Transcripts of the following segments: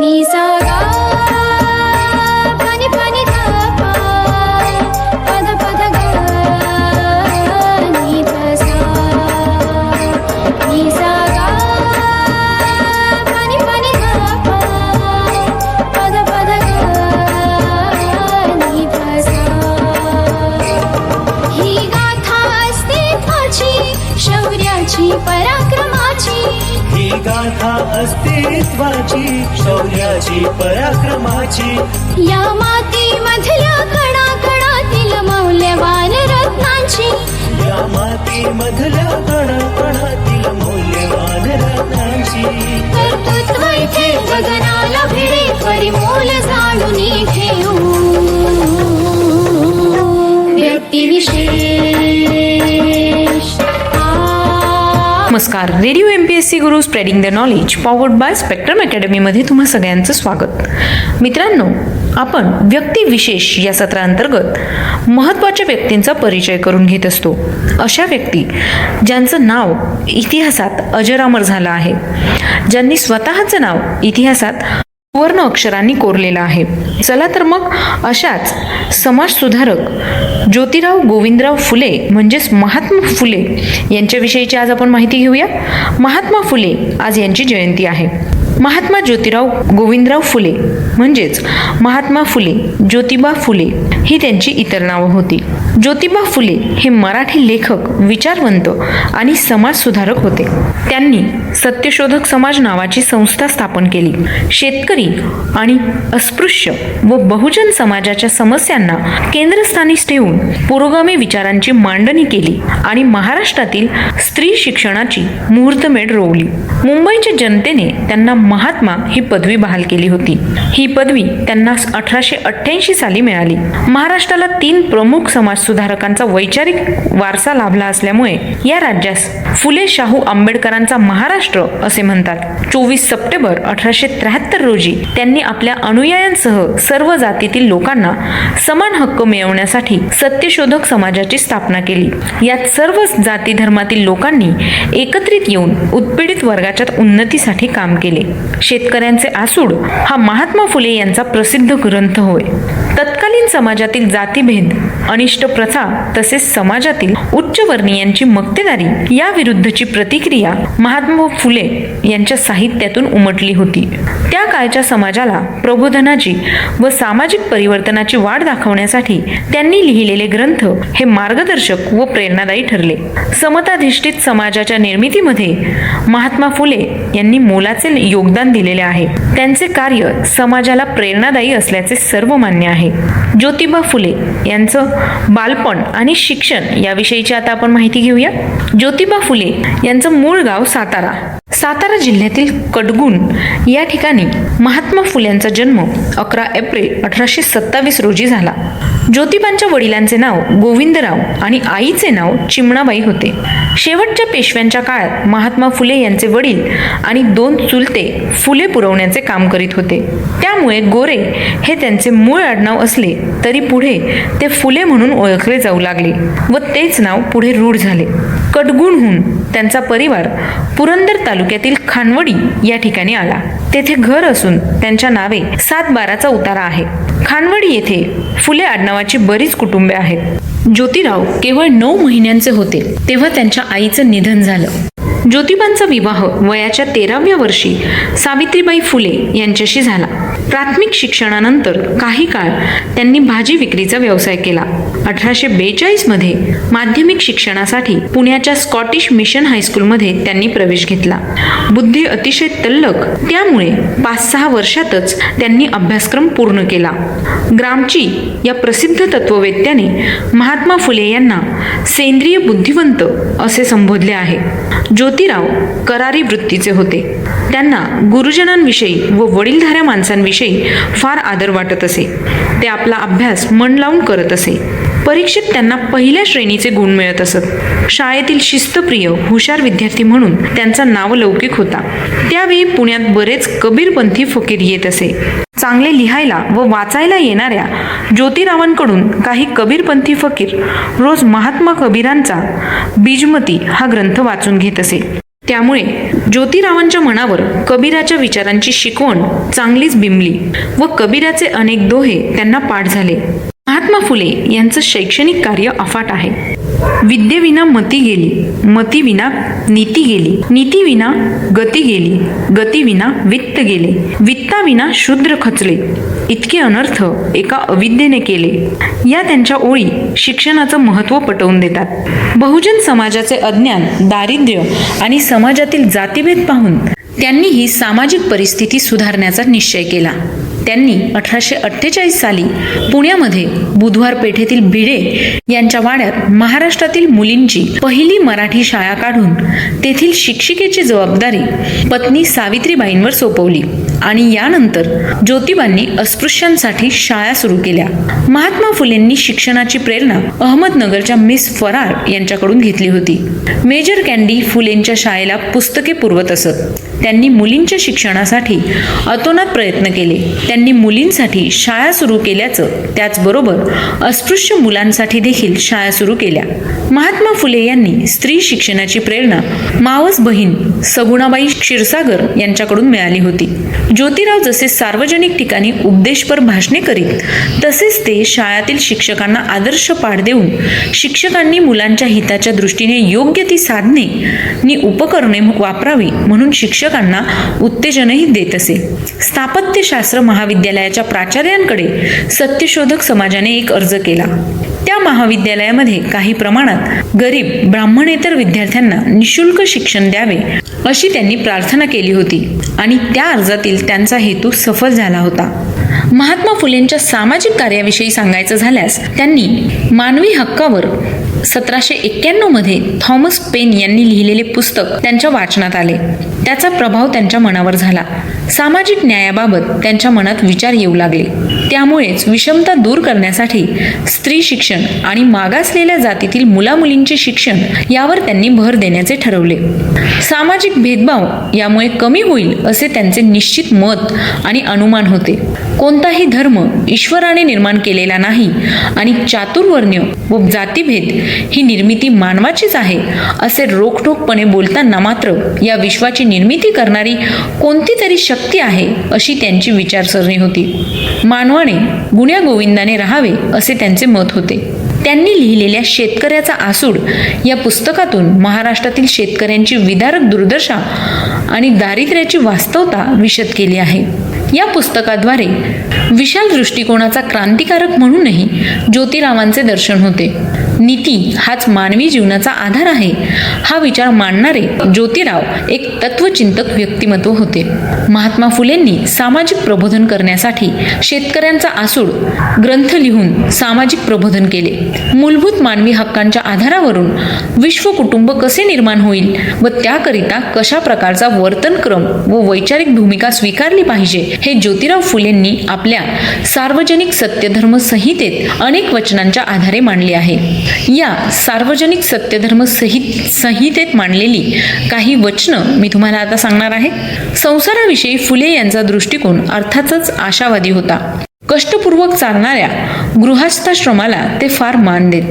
नि मधल्या कणाकणातील मौल्यवान रत्नांची. कर्तृत्व इथे गगनाला भिडे परिमोल जाणून घेऊ व्यक्तिविशेष आ. नमस्कार. Radio M P S C Guru spreading the knowledge powered by spectrum अकॅडमीमध्ये तुम्हा सगळ्यांचं स्वागत. मित्रांनो आपण व्यक्तिविशेष या सत्रांतर्गत महत्त्वाच्या व्यक्तींचा परिचय करून घेत असतो. अशा व्यक्ती ज्यांचं नाव इतिहासात अजरामर झालं आहे. ज्यांनी स्वतःचं नाव इतिहासात सुवर्ण अक्षरांनी कोरलेलं आहे. चला तर मग अशाच समाजसुधारक ज्योतिराव गोविंदराव फुले म्हणजेच महात्मा फुले यांच्याविषयीची आज आपण माहिती घेऊया. महात्मा फुले आज यांची जयंती आहे. महात्मा ज्योतिराव गोविंदराव फुले म्हणजेच महात्मा फुले ज्योतिबा फुले ही त्यांची इतर नावं होती. ज्योतिबा फुले हे मराठी लेखक विचारवंत आणि समाजसुधारक होते. त्यांनी सत्यशोधक समाज नावाची संस्था स्थापन केली. शेतकरी आणि अस्पृश्य व बहुजन समाजाच्या समस्यांना केंद्रस्थानी ठेवून पुरोगामी विचारांची मांडणी केली आणि महाराष्ट्रातील स्त्री शिक्षणाची मुहूर्तमेढ रोवली. मुंबईच्या जनतेने त्यांना महात्मा ही पदवी बहाल केली होती. ही पदवी त्यांना अठराशे अठ्ठ्याऐंशी साली मिळाली. महाराष्ट्राला तीन प्रमुख समाज सुधारकांचा वैचारिक वारसा लाभला असल्यामुळे या राज्यास फुले शाहू आंबेडकरांचा महाराष्ट्र असे म्हणतात. चोवीस सप्टेंबर अठराशे त्र्याहत्तर रोजी त्यांनी आपल्या अनुयायांसह सर्व जातीतील लोकांना समान हक्क मिळवण्यासाठी सत्यशोधक समाजाची स्थापना केली. यात सर्व जाती धर्मातील लोकांनी एकत्रित येऊन उत्पीडित वर्गाच्या उन्नतीसाठी काम केले. शेतकऱ्यांचे आसूड हा महात्मा फुले यांचा प्रसिद्ध ग्रंथ होय. तत्कालीन समाजातील जातीभेद अनिष्ट प्रथा तसेच समाजातील उच्चवर्णीयांची मक्तेदारी या विरुद्धची प्रतिक्रिया महात्मा फुले यांच्या साहित्यातून उमटली होती. त्या काळच्या समाजाला प्रबोधनाची व सामाजिक परिवर्तनाची वाट दाखवण्यासाठी त्यांनी लिहिलेले ग्रंथ हे मार्गदर्शक व प्रेरणादायी ठरले. समताधिष्ठित समाजाच्या निर्मितीमध्ये महात्मा फुले यांनी मोलाचे योगदान दिलेले आहे. त्यांचे कार्य समाजाला प्रेरणादायी असल्याचे सर्व मान्य आहे. ज्योतिबा फुले यांचं बालपण आणि शिक्षण याविषयीची आता आपण माहिती घेऊया. ज्योतिबा फुले यांचं मूळ गाव सातारा. सातारा जिल्ह्यातील कडगुण या ठिकाणी महात्मा फुल्यांचा जन्म अकरा एप्रिल अठराशे सत्तावीस रोजी झाला. ज्योतिबांच्या वडिलांचे नाव गोविंदराव आणि आईचे नाव चिमणाबाई होते. शेवटच्या पेशव्यांच्या काळात महात्मा फुले यांचे वडील आणि दोन चुलते फुले पुरवण्याचे काम करीत होते. त्यामुळे गोरे हे त्यांचे मूळ आडनाव असले तरी पुढे ते फुले म्हणून ओळखले जाऊ लागले व तेच नाव पुढे रूढ झाले. कटगुणहून त्यांचा परिवार पुरंदर तालुक्यातील खानवडी या ठिकाणी आला. तेथे घर असून त्यांच्या नावे सात बाराचा उतारा आहे. खानवडी येथे फुले आडनावाची बरीच कुटुंबे आहेत. ज्योतिराव केवळ नऊ महिन्यांचे होते तेव्हा त्यांच्या आईचं निधन झालं. ज्योतिबांचा विवाह वयाच्या तेराव्या वर्षी सावित्रीबाई फुले यांच्याशी झाला. प्राथमिक शिक्षणानंतर काही काळ त्यांनी भाजी विक्रीचा व्यवसाय केला. अठराशे बेचाळीसमध्ये माध्यमिक शिक्षणासाठी पुण्याच्या स्कॉटिश मिशन हायस्कूलमध्ये त्यांनी प्रवेश घेतला. बुद्धी अतिशय तल्लक त्यामुळे पाच सहा वर्षातच त्यांनी अभ्यासक्रम पूर्ण केला. ग्रामची या प्रसिद्ध तत्ववेत्याने महात्मा फुले यांना सेंद्रिय बुद्धिवंत असे संबोधले आहे. ज्योतिराव करारी वृत्तीचे होते. त्यांना गुरुजनांविषयी व वडीलधाऱ्या माणसांविषयी फार आदर वाटत असे. ते आपला अभ्यास मन लावून करत असे. परीक्षेत त्यांना पहिल्या श्रेणीचे गुण मिळत असत. शाळेतील शिस्तप्रिय हुशार विद्यार्थी म्हणून त्यांचा नावलौकिक होता. त्यावेळी पुण्यात बरेच कबीरपंथी फकीर येत असे. चांगले लिहायला व वाचायला येणाऱ्या ज्योतिरावांकडून काही कबीरपंथी फकीर रोज महात्मा कबीरांचा बीजमती हा ग्रंथ वाचून घेत असे. त्यामुळे ज्योतिरावांच्या मनावर कबीराच्या विचारांची शिकवण चांगलीच बिंबली व कबीराचे अनेक दोहे त्यांना पाठ झाले. महात्मा फुले यांचं शैक्षणिक कार्य अफाट आहे. विद्येविना मती गेली मतीविना नीती गेली नीतीविना गती गेली गतीविना वित्त गेले वित्ताविना शूद्र खचले. इतके अनर्थ एका अविद्येने केले. या त्यांच्या ओळी शिक्षणाचं महत्त्व पटवून देतात. बहुजन समाजाचे अज्ञान दारिद्र्य आणि समाजातील जातीभेद पाहून त्यांनी ही सामाजिक परिस्थिती सुधारण्याचा निश्चय केला. त्यांनी अठराशे अठ्ठेचाळीस साली पुण्यामध्ये बुधवार पेठेतील भिडे यांच्या वाड्यात महाराष्ट्रातील मुलींची पहिली मराठी शाळा काढून तेथील शिक्षिकेची जबाबदारी पत्नी सावित्रीबाईंवर सोपवली आणि यानंतर ज्योतिबांनी अस्पृश्यांसाठी शाळा सुरू केल्या. महात्मा फुलेंनी शिक्षणाची प्रेरणा अहमदनगरच्या मिस फरार यांच्याकडून घेतली होती. मेजर कॅन्डी फुलेंच्या शाळेला पुस्तके पुरवत असत. त्यांनी मुलींच्या शिक्षणासाठी अतोनात प्रयत्न केले. त्यांनी मुलींसाठी शाळा सुरू केल्याचं त्याचबरोबर अस्पृश्य मुलांसाठी देखील शाळा सुरू केल्या. महात्मा फुले यांनी स्त्री शिक्षणाची प्रेरणा मावस बहीण सगुणाबाई क्षीरसागर यांच्याकडून मिळाली होती. ज्योतिराव जसे सार्वजनिक ठिकाणी उपदेशपर भाषणे करीत तसेच ते शाळातील शिक्षकांना आदर्श पाठ देऊन शिक्षकांनी मुलांच्या हिताच्या दृष्टीने योग्य ती साधने नि उपकरणे वापरावी म्हणून शिक्षकांना उत्तेजनही देत असे. स्थापत्यशास्त्र महाविद्यालयाच्या प्राचार्यांकडे सत्यशोधक समाजाने एक अर्ज केला. त्या महाविद्यालयामध्ये काही प्रमाणात गरीब ब्राह्मणेतर विद्यार्थ्यांना निशुल्क शिक्षण द्यावे अशी त्यांनी प्रार्थना केली होती आणि त्या अर्जातील त्यांचा हेतू सफल झाला होता. महात्मा फुलेंच्या सामाजिक कार्याविषयी सांगायचं झाल्यास त्यांनी मानवी हक्कावर सतराशे एक्क्याण्णवमध्ये थॉमस पेन यांनी लिहिलेले पुस्तक त्यांच्या वाचनात आले. त्याचा प्रभाव त्यांच्या मनावर झाला. सामाजिक न्यायाबाबत त्यांच्या मनात विचार येऊ लागले. त्यामुळेच विषमता दूर करण्यासाठी स्त्री शिक्षण आणि मागासलेल्या जातीतील मुलामुलींचे शिक्षण यावर त्यांनी भर देण्याचे ठरवले. सामाजिक भेदभाव यामुळे कमी होईल असे त्यांचे निश्चित मत आणि अनुमान होते. कोणताही धर्म ईश्वराने निर्माण केलेला नाही आणि चातुर्वर्ण्य व जातीभेद ही निर्मिती मानवाचीच आहे असे रोखठोकपणे बोलताना मात्र या विश्वाची निर्मिती करणारी कोणती तरी शक्ती आहे अशी त्यांची विचारसरणी होती. मानवाने गुण्या गोविंदाने राहावे असे त्यांचे मत होते. त्यांनी लिहिलेल्या शेतकऱ्याचा आसूड या पुस्तकातून महाराष्ट्रातील शेतकऱ्यांची विदारक दुर्दशा आणि दारिद्र्याची वास्तवता विशद केली आहे. या पुस्तकाद्वारे विशाल दृष्टिकोनाचा क्रांतिकारक म्हणूनही ज्योतिरावांचे दर्शन होते. नीती हाच मानवी जीवनाचा आधार आहे हा विचार मांडणारे ज्योतिराव एक तत्वचिंतक व्यक्तिमत्व होते. महात्मा फुलेंनी सामाजिक प्रबोधन करण्यासाठी शेतकऱ्यांचा आसूड ग्रंथ लिहून सामाजिक प्रबोधन केले. मूलभूत मानवी हक्कांच्या आधारावरून विश्व कुटुंब कसे निर्माण होईल व त्याकरिता कशा प्रकारचा वर्तनक्रम व वैचारिक भूमिका स्वीकारली पाहिजे हे ज्योतिराव फुलेंनी आपल्या सार्वजनिक सत्यधर्म संहितेत अनेक वचनांच्या आधारे मांडले आहे. या सार्वजनिक सत्यधर्म संहित संहितेत मांडलेली काही वचनं मी तुम्हाला आता सांगणार आहे. संसाराविषयी फुले यांचा दृष्टिकोन अर्थातच आशावादी होता. कष्टपूर्वक चालणाऱ्या गृहस्थाश्रमाला ते फार मान देत.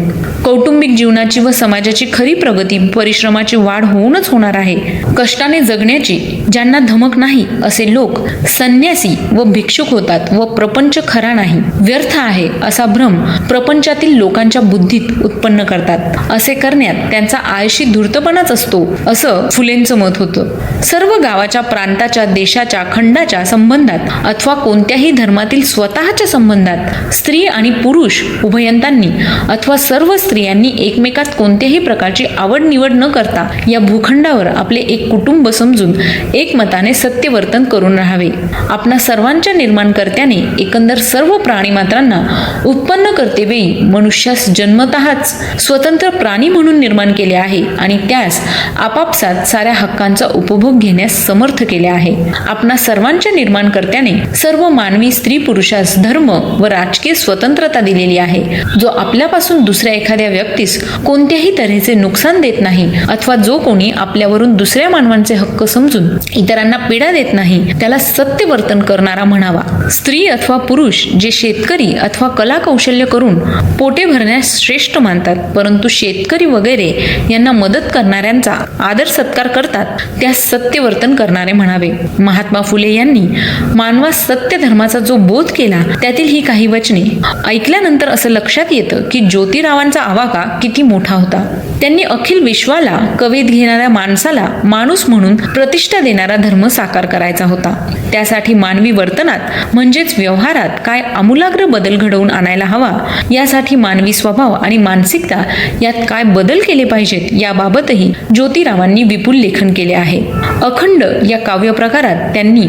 कौटुंबिक जीवनाची व समाजाची खरी प्रगती परिश्रमाची वाढ होऊनच होणार आहे. कष्टाने जगण्याची ज्यांना धमक नाही असे लोक संन्यासी व भिक्षुक होतात व प्रपंच खरा नाही. व्यर्थ आहे असा भ्रम प्रपंचातील लोकांच्या बुद्धीत उत्पन्न करतात. असे करण्यात त्यांचा आळशी धूर्तपणाच असतो असं फुलेंचं मत होतं. सर्व गावाच्या प्रांताच्या देशाच्या खंडाच्या संबंधात अथवा कोणत्याही धर्मातील स्वतः विवाहाच्या संबंधात स्त्री आणि पुरुष उभयंतांनी अथवा सर्व स्त्रियांनी एकमेकात कोणत्याही प्रकारची आवड निवड न करता या भूखंडावर आपले एक कुटुंब समजून एकमताने सत्यवर्तन करून राहावे. आपणा सर्वांच्या निर्माणकर्त्याने एकंदर सर्व प्राणीमात्रांना उत्पन्न करतेवेळी मनुष्यास जन्मतःच स्वतंत्र प्राणी म्हणून निर्माण केले आहे आणि त्यास आपापसात साऱ्या हक्कांचा उपभोग घेण्यास समर्थ केले आहे. आपणा सर्वांच्या निर्माणकर्त्याने सर्व मानवी स्त्री पुरुषास धर्म व राजकीय स्वतंत्रता दिलेली आहे. जो आपल्यापासून दुसऱ्या एखाद्या व्यक्तीस कोणत्याही तऱ्हेचे नुकसान देत नाही अथवा जो कोणी आपल्यावरून दुसऱ्या मानवांचे हक्क समजून इतरांना पीडा देत नाही त्याला सत्य वर्तन करणारा म्हणावा. स्त्री अथवा पुरुष जे शेतकरी अथवा कला कौशल्य करून पोटे भरण्यास श्रेष्ठ मानतात परंतु शेतकरी वगैरे यांना मदत करणाऱ्यांचा आदर सत्कार करतात त्यास सत्य वर्तन करणारे म्हणावे. महात्मा फुले यांनी मानवास सत्य धर्माचा जो बोध केला त्यातील ही काही वचने ऐकल्यानंतर असं लक्षात येतं की ज्योतिरावांचा आवाका किती मोठा होता. त्यांनी अखिल विश्वाला कवेत घेणाऱ्या माणसाला माणूस म्हणून प्रतिष्ठा देणारा धर्म साकार करायचा होता. त्यासाठी मानवी वर्तनात म्हणजेच व्यवहारात काय आमूलाग्र बदल घडवून आणायला हवा यासाठी मानवी स्वभाव आणि मानसिकता यात काय बदल केले पाहिजेत याबाबतही ज्योतिरावांनी विपुल लेखन केले आहे. अखंड या काव्य प्रकारात त्यांनी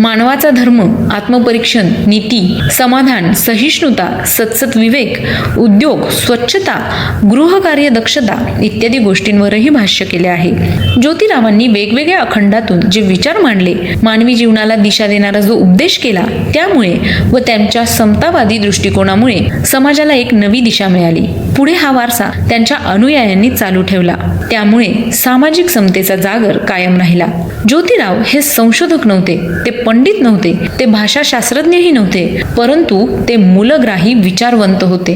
मानवाचा धर्म आत्मपरीक्षण नीती समाधान सहिष्णुता सत्सत विवेक उद्योग स्वच्छता गृहकार्य दक्षता इत्यादी गोष्टींवरही भाष्य केले आहे. ज्योतिरावांनी वेगवेगळ्या अखंडातून जे विचार मांडले मानवी जीवनाला दिशा देणारा जो उपदेश केला त्यामुळे व त्यांच्या समतावादी दृष्टिकोनामुळे समाजाला एक नवी दिशा मिळाली. पुढे हा वारसा त्यांच्या अनुयायांनी चालू ठेवला. त्यामुळे सामाजिक समतेचा जागर कायम राहिला. ज्योतिराव हे संशोधक नव्हते ते पंडित नव्हते ते भाषाशास्त्रज्ञही नव्हते परंतु ते मूलग्राही विचारवंत होते.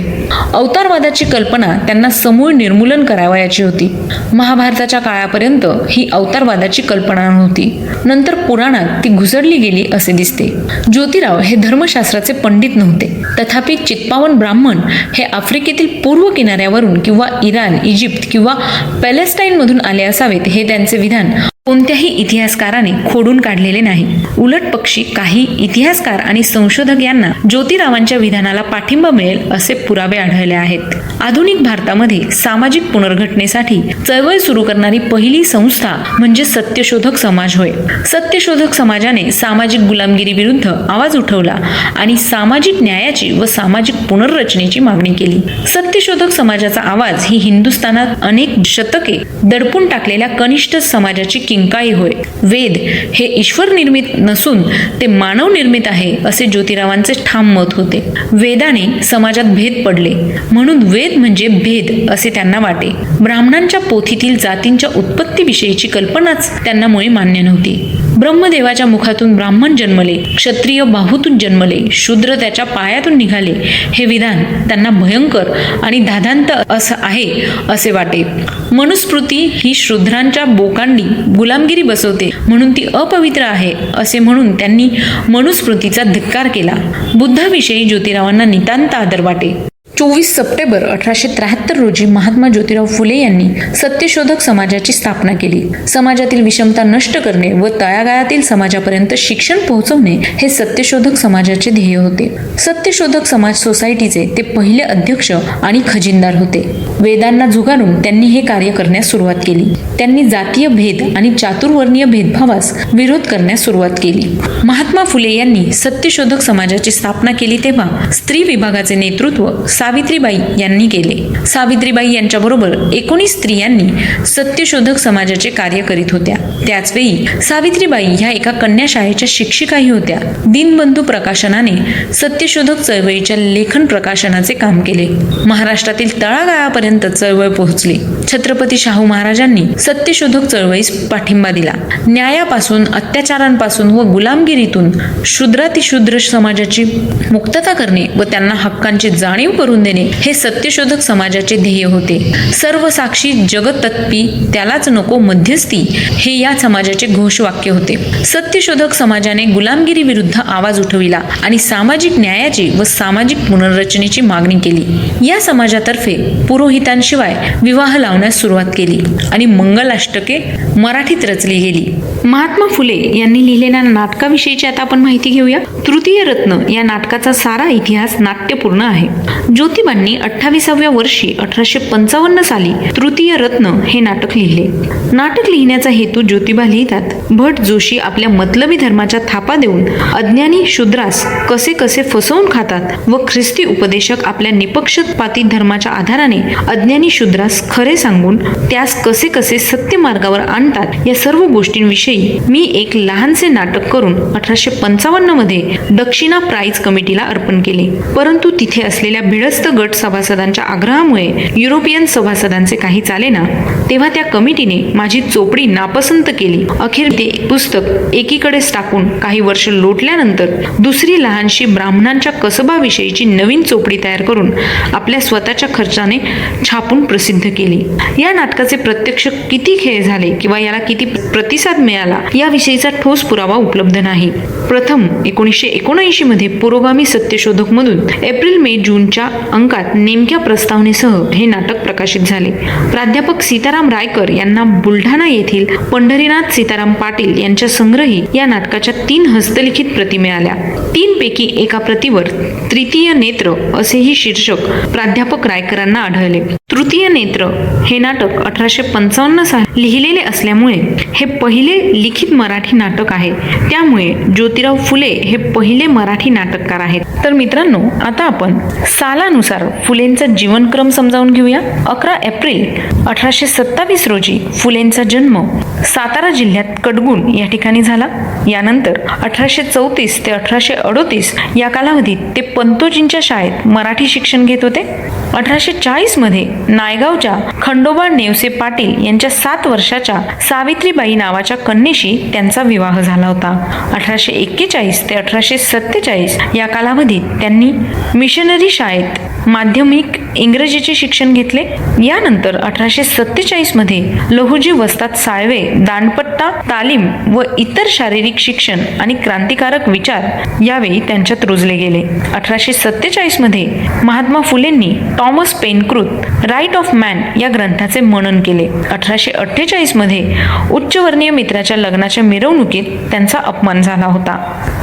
अवतारवादाची कल्पना त्यांना समूळ निर्मूलन करावयाची होती. महाभारताच्या काळापर्यंत ही अवतारवादाची कल्पना नव्हती. नंतर पुराणात ती घुसडली गेली असे दिसते. ज्योतिराव हे धर्मशास्त्राचे पंडित नव्हते. तथापि चित्पावन ब्राह्मण हे आफ्रिकेतील पूर्व किनाऱ्यावरून किंवा इराण इजिप्त किंवा पॅलेस्टाईनमधून आले असावेत हे त्यांचे विधान कोणत्याही इतिहासकाराने खोडून काढलेले नाही. उलट पक्षी काही इतिहासकार आणि संशोधक यांना ज्योतिरावांच्या विधानाला पाठिंबा मिळेल असे पुरावे आढळले आहेत. आधुनिक भारतामध्ये सामाजिक पुनर्घटनेसाठी चळवळ सुरू करणारी पहिली संस्था म्हणजे सत्यशोधक समाज होय. सत्यशोधक समाजाने सामाजिक गुलामगिरी विरुद्ध आवाज उठवला आणि सामाजिक न्यायाची व सामाजिक पुनर्रचनेची मागणी केली. सत्यशोधक समाजाचा आवाज ही हिंदुस्थानात अनेक शतके दडपून टाकलेल्या कनिष्ठ समाजाची किंकाळी होय. वेद हे ईश्वर निर्मित नसून ते मानव निर्मित आहे असे ज्योतिरावांचे ठाम मत होते. वेदाने समाजात भेद पडले. म्हणून वेद म्हणजे भेद असे त्यांना वाटे. ब्राह्मणांच्या पोथीतील जातींच्या उत्पत्तीविषयीची कल्पनाच त्यांना मुळे मान्य नव्हती. ब्रह्मदेवाच्या मुखातून ब्राह्मण जन्मले क्षत्रिय बाहूतून जन्मले शूद्र त्याच्या पायातून निघाले. हे विधान त्यांना भयंकर आणि दादांत असं आहे असे वाटे. मनुस्मृती ही शूद्रांच्या बोकांडी गुलामगिरी बसवते म्हणून ती अपवित्र आहे असे म्हणून त्यांनी मनुस्मृतीचा धिक्कार केला. बुद्धाविषयी ज्योतिरावांना नितांत आदर वाटे. चोवीस सप्टेंबर अठराशे त्र्याहत्तर रोजी महात्मा ज्योतिराव फुले यांनी सत्यशोधक समाजाची स्थापना केली. समाजातील विषमता नष्ट करणे व तळागाळातील समाजापर्यंत शिक्षण पोहोचवणे हे सत्यशोधक समाजाचे ध्येय होते. सत्यशोधक समाज सोसायटीचे ते पहिले अध्यक्ष आणि खजिनदार होते. वेदांना झुगारून त्यांनी हे कार्य करण्यास सुरुवात केली. त्यांनी जातीय भेद आणि चातुर्वर्णीय भेदभावास विरोध करण्यास सुरुवात केली. महात्मा फुले यांनी सत्यशोधक समाजाची स्थापना केली तेव्हा स्त्री विभागाचे नेतृत्व सावित्रीबाई यांनी केले. सावित्रीबाई यांच्याबरोबर एकोणीस स्त्रियांनी सत्यशोधक समाजाचे कार्य करीत होत्या. त्याचवेळी सावित्रीबाई ह्या एका कन्याशाळेच्या शिक्षिकाही होत्या. दिनबंधू प्रकाशनाने सत्यशोधक चळवळीच्या लेखन प्रकाशनाचे काम केले. महाराष्ट्रातील तळागाळापर्यंत चळवळ पोहोचली. छत्रपती शाहू महाराजांनी सत्यशोधक चळवळीस पाठिंबा दिला. न्यायापासून अत्याचारांपासून व गुलामगिरीतून शूद्रातिशूद्र समाजाची मुक्तता करणे व त्यांना हक्कांची जाणीव करून देणे हे सत्यशोधक समाजाचे ध्येय होते. सर्व साक्षी जगत तत्पी त्यालाच नको मध्यस्थी हे या समाजाचे घोषवाक्य होते. सत्यशोधक समाजाने गुलामगिरी विरुद्ध आवाज उठविला आणि सामाजिक न्यायाची व सामाजिक पुनर्रचनेची मागणी केली. या समाजातर्फे पुरोहितांशिवाय विवाह लावण्यास सुरुवात केली आणि मंगलाष्टके मराठीत रचली गेली. महात्मा फुले यांनी लिहिलेल्या नाटकाविषयीची आता आपण माहिती घेऊया. तृतीय रत्न या नाटकाचा सारा इतिहास नाट्यपूर्ण आहे. जो ज्योतिबांनी अठ्ठावीसाव्या वर्षी अठराशे पंचावन्न साली तृतीय रत्न हे नाटक लिहिले. नाटक लिहिण्याचा हेतू ज्योतिबा लिहितात. भट जोशी आपल्या मतलबी धर्माच्या थापा देऊन अज्ञानी शूद्रास कसे कसे फसवून खातात व ख्रिस्ती उपदेशक आपल्या निपक्षपाती धर्माच्या आधाराने अज्ञानी शूद्रास खरे सांगून त्यास कसे कसे सत्य मार्गावर आणतात या सर्व गोष्टींविषयी मी एक लहानसे नाटक करून अठराशे पंचावन्नमध्ये दक्षिणा प्राईज कमिटीला अर्पण केले. परंतु तिथे असलेल्या भिडस्त गट सभासदांच्या आग्रहामुळे युरोपियन सभासदांचे काही चालेना. तेव्हा त्या कमिटीने माझी चोपडी नापसंत केली. अखेर ते पुस्तक एकीकडेच टाकून काही वर्ष लोटल्यानंतर दुसरी लहानशी ब्राह्मणांच्या कसबाविषयीची नवीन चोपडी तयार करून आपल्या स्वतःच्या खर्चाने छापून प्रसिद्ध केली. या नाटकाचे प्रत्यक्ष किती खेळ झाले किंवा याला किती प्रतिसाद मिळाला याविषयीचा ठोस पुरावा उपलब्ध नाही. प्रथम एकोणीसशे एकोणऐंशी मध्ये पुरोगामी सत्यशोधक मधून एप्रिल मे जूनच्या अंकात नेमक्या प्रस्तावनेसह हे नाटक प्रकाशित झाले. प्राध्यापक सीताराम रायकर यांना बुलढाणा येथील पंढरीनाथ सीताराम पाटील यांच्या संग्रही या नाटकाच्या तीन हस्तलिखित प्रती मिळाल्या. तीन पैकी एका प्रतीवर तृतीय नेत्र असेही शीर्षक प्राध्यापक रायकरांना आढळले. तृतीय नेत्र हे नाटक अठराशे पंचावन्न साली लिहिलेले असल्यामुळे हे पहिले लिखित मराठी नाटक आहे. त्यामुळे ज्योतिराव फुले हे पहिले मराठी नाटककार आहेत. तर मित्रांनो आता आपण साला त्यानुसार फुलेंचा जीवनक्रम समजावून घेऊया. अकरा एप्रिल अठराशे सत्तावीस रोजी फुलेंचा जन्म सातारा जिल्ह्यात कडगुण या ठिकाणी झाला. यानंतर अठराशे चौतीस ते अठराशे अडोतीस या कालावधीत ते पंतोजींच्या शाळेत मराठी शिक्षण घेत होते. अठराशे चाळीसमध्ये नायगावच्या खंडोबा नेवसे पाटील यांच्या सात वर्षाच्या सावित्रीबाई नावाच्या कन्येशी त्यांचा विवाह झाला होता. अठराशे एक्केचाळीस ते अठराशे सत्तेचाळीस या कालावधीत त्यांनी मिशनरी शाळेत माध्यमिक इंग्रजीचे शिक्षण घेतले. यानंतर अठराशे सत्तेचाळीसमध्ये लहुजी वस्ताद साळवे दांडपट्टा तालीम व इतर शारीरिक शिक्षण आणि क्रांतिकारक विचार यावेळी त्यांच्यात रुजले गेले. अठराशे सत्तेचाळीसमध्ये महात्मा फुलेंनी टॉमस पेनकृत राईट ऑफ मॅन या ग्रंथाचे मनन केले. अठराशे अठ्ठेचाळीसमध्ये उच्चवर्णीय मित्राच्या लग्नाच्या मिरवणुकीत त्यांचा अपमान झाला होता.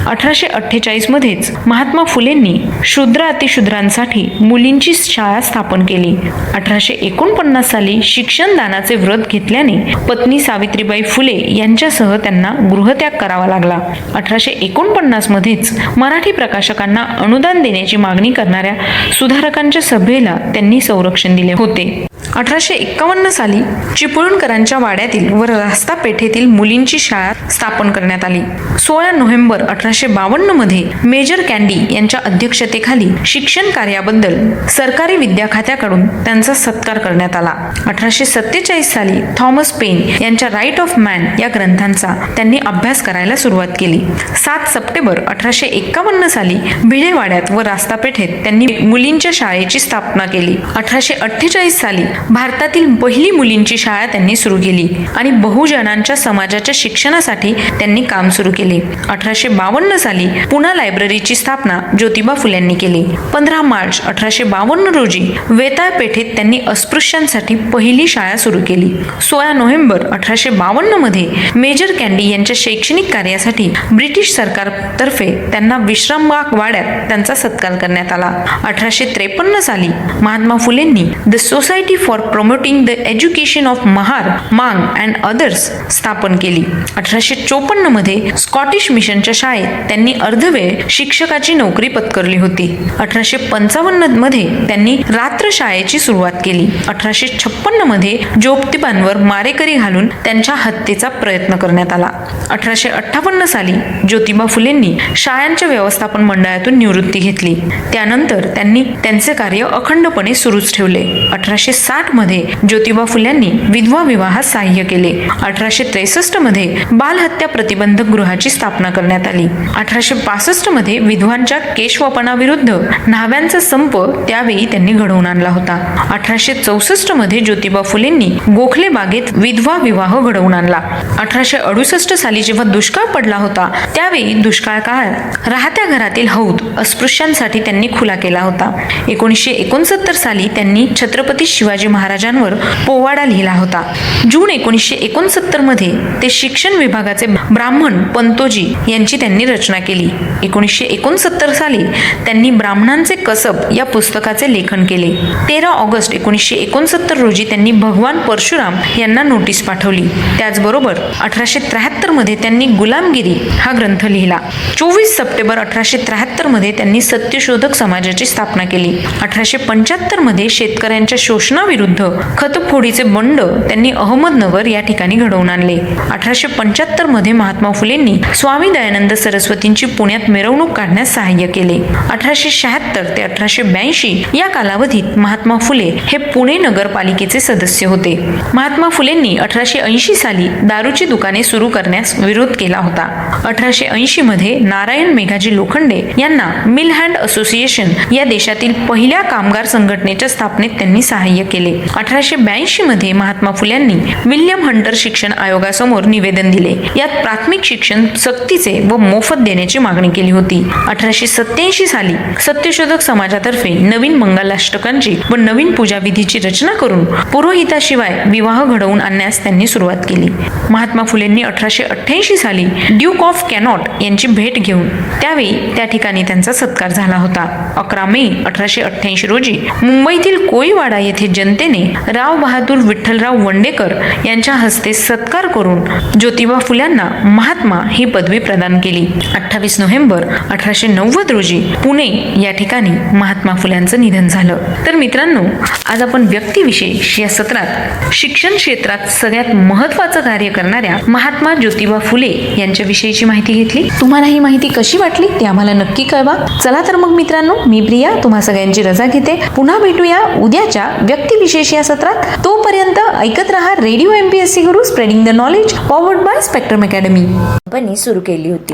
अठराशे अठ्ठेचाळीसमध्येच महात्मा फुलेंनी शूद्र अतिशूद्रांसाठी मुलींची शाळा स्थापन केली. अठराशे एकोणपन्नास साली शिक्षण दानाचे व्रत घेतल्याने पत्नी सावित्रीबाई फुले यांच्यासह त्यांना गृहत्याग करावा लागला. अठराशे एकोणपन्नासमध्येच मराठी प्रकाशकांना अनुदान देण्याची मागणी करणाऱ्या सुधारकांच्या सभेला त्यांनी संरक्षण दिले होते. अठराशे एक्कावन्न साली चिपळूणकरांच्या वाड्यातील व रास्ता पेठेतील मुलींची शाळा स्थापन करण्यात आली. सोळा नोव्हेंबर अठराशे बावन्नमध्ये मेजर कॅन्डी यांच्या अध्यक्षतेखाली शिक्षण कार्याबद्दल सरकारी विद्या खात्याकडून त्यांचा सत्कार करण्यात आला. अठराशे सत्तेचाळीस साली थॉमस पेन यांच्या राईट ऑफ मॅन या ग्रंथांचा त्यांनी अभ्यास करायला सुरुवात केली. सात सप्टेंबर अठराशे एक्कावन्न साली भिडेवाड्यात व रास्तापेठेत त्यांनी मुलींच्या शाळेची स्थापना केली. अठराशे अठ्ठेचाळीस साली भारतातील पहिली मुलींची शाळा त्यांनी सुरू केली आणि बहुजनांच्या समाजाच्या शिक्षणासाठी त्यांनी काम सुरू केले. अठराशे बावन्न साली पुणा लायब्ररीची स्थापना ज्योतिबा फुल्यांनी केली. पंधरा मार्च अठराशे बावन्न रोजी वेताळ पेठेत त्यांनी अस्पृश्यांसाठी पहिली शाळा सुरू केली. सोळा नोव्हेंबर अठराशे बावन्नमध्ये मेजर कॅन्डी यांच्या शैक्षणिक कार्यासाठी ब्रिटिश सरकारतर्फे त्यांना विश्रामबाग वाड्यात त्यांचा सत्कार करण्यात आला. अठराशे त्रेपन्न साली महात्मा फुलेंनी the society for promoting the education of Mahar Mang and others स्थापन केली. अठराशे चोपन्नमध्ये स्कॉटिश मिशनच्या शाळेत त्यांनी अर्धवेळ शिक्षकाची नोकरी पत्करली होती. अठराशे पंचावन्नमध्ये त्यांनी रात्र शाळेची सुरुवात केली. अठराशे छप्पन्नमध्ये ज्योतिबांवर मारेकरी घालून त्यांच्या हत्येचा प्रयत्न करण्यात आला. अठराशे अठ्ठावन्न साली ज्योतिबा फुलेंनी शाळांच्या व्यवस्थापन मंडळातून निवृत्ती घेतली. त्यानंतर त्यांनी त्यांचे कार्य अखंडपणे सुरूच ठेवले. अठराशे साठमध्ये ज्योतिबा फुल्यांनी विधवा विवाहात सहाय्य केले. अठराशे त्रेसष्टमध्ये बालहत्या प्रतिबंधक गृहाची स्थापना करण्यात आली. अठराशे पासष्टमध्ये विधवांच्या केशवपणाविरुद्ध न्हाव्यांचा संप त्यावेळी त्यांनी घडवून आणला होता. अठराशे चौसष्टमध्ये ज्योतिबा फुलेंनी गोखले बागेत विधवा विवाह घडवून आणला. अठराशे अडुसष्ट साली जेव्हा दुष्काळ पडला होता त्यावेळी दुष्काळ काळात राहत्या घरातील हौद अस्पृश्यांसाठी त्यांनी खुला केला होता. एकोणीसशे एकोणसत्तर साली त्यांनी छत्रपती शिवाजी महाराजांवर पोवाडा लिहिला होता. जून एकोणीसशे एकोणसत्तरमध्ये ते शिक्षण विभागाचे ब्राह्मण पंतोजी यांची त्यांनी रचना केली. एकोणीसशे एकोणसत्तर साली त्यांनी ब्राह्मणांचे कसब या पुस्तकाचे लेखन केले. तेरा ऑगस्ट एकोणीसशे एकोणसत्तर रोजी त्यांनी भगवान परशुराम यांना नोटीस पाठवली. त्याचबरोबर अठराशे त्र्याहत्तरमध्ये त्यांनी गुलामगिरी हा ग्रंथ लिहिला. चोवीस सप्टेंबर अठराशे त्र्याहत्तरमध्ये त्यांनी सत्यशोधक समाजाची स्थापना केली. अठराशे पंच्याहत्तरमध्ये शेतकऱ्यांच्या शोषणाविरुद्ध खतफोडीचे बंड त्यांनी अहमदनगर या ठिकाणी घडवून आणले. अठराशे पंच्याहत्तरमध्ये महात्मा फुलेंनी स्वामी दयानंद सरस्वतींची पुण्यात मिरवणूक काढण्यास सहाय्य केले. अठराशे शहात्तर ते अठराशे ब्याऐंशी या कालावधीत महात्मा फुले हे पुणे नगरपालिकेचे सदस्य होते. महात्मा फुलेंनी अठराशे ऐंशी साली दारूची दुकाने सुरू करण्यास विरोध केला होता. अठराशे ऐंशी मध्ये नारायण मेघाजी लोखंडे यांना मिल हँड असोसिएशन या देशातील पहिल्या कामगार संघटनेच्या स्थापनेत त्यांनी सहाय्य केले. अठराशे ब्याऐंशी मध्ये महात्मा फुल्यांनी विल्यम हंटर शिक्षण आयोगासमोर निवेदन दिले. यात प्राथमिक शिक्षण सक्तीचे व मोफत देण्याची मागणी केली होती. अठराशे सत्याऐंशी साली सत्यशोधक समाजातर्फे नवीन मंगलाष्टकांची व नवीन पूजा विधीची रचना करून पुरोहिताशिवाय विवाह घडवून आणण्यास त्यांनी सुरुवात केली. महात्मा फुलेंनी अठराशे अठ्ठ्याऐंशी साली ड्यूक ऑफ कॅनॉट यांची भेट घेऊन त्यावेळी त्या ठिकाणी त्यांचा सत्कार झाला होता. अकरा मे अठराशे अठ्ठ्याऐंशी रोजी मुंबईतील कोळीवाडा येथे जनतेने राव बहादूर विठ्ठलराव वंडेकर यांच्या हस्ते सत्कार करून ज्योतिबा फुल्यांना महात्मा ही पदवी प्रदान केली. अठ्ठावीस नोव्हेंबर अठराशे नव्वद रोजी पुणे या ठिकाणी महात्मा फुल्यांचं निधन झालं. तर मित्रांनो आज आपण व्यक्तिविशेष या सत्रात शिक्षण क्षेत्रात सगळ्यात महत्वाचं कार्य करणाऱ्या महात्मा ज्योतिबा फुले यांच्याविषयीची माहिती घेतली. तुम्हाला ही माहिती कशी वाटली ते आम्हाला नक्की कळवा. चला तर मग मित्रांनो मी प्रिया तुम्हा सगळ्यांची रजा घेते. पुन्हा भेटूया उद्याच्या व्यक्तिविशेष या सत्रात. तोपर्यंत ऐकत रहा radio M P S C Guru spreading the knowledge powered by spectrum academy company सुरू केली होती.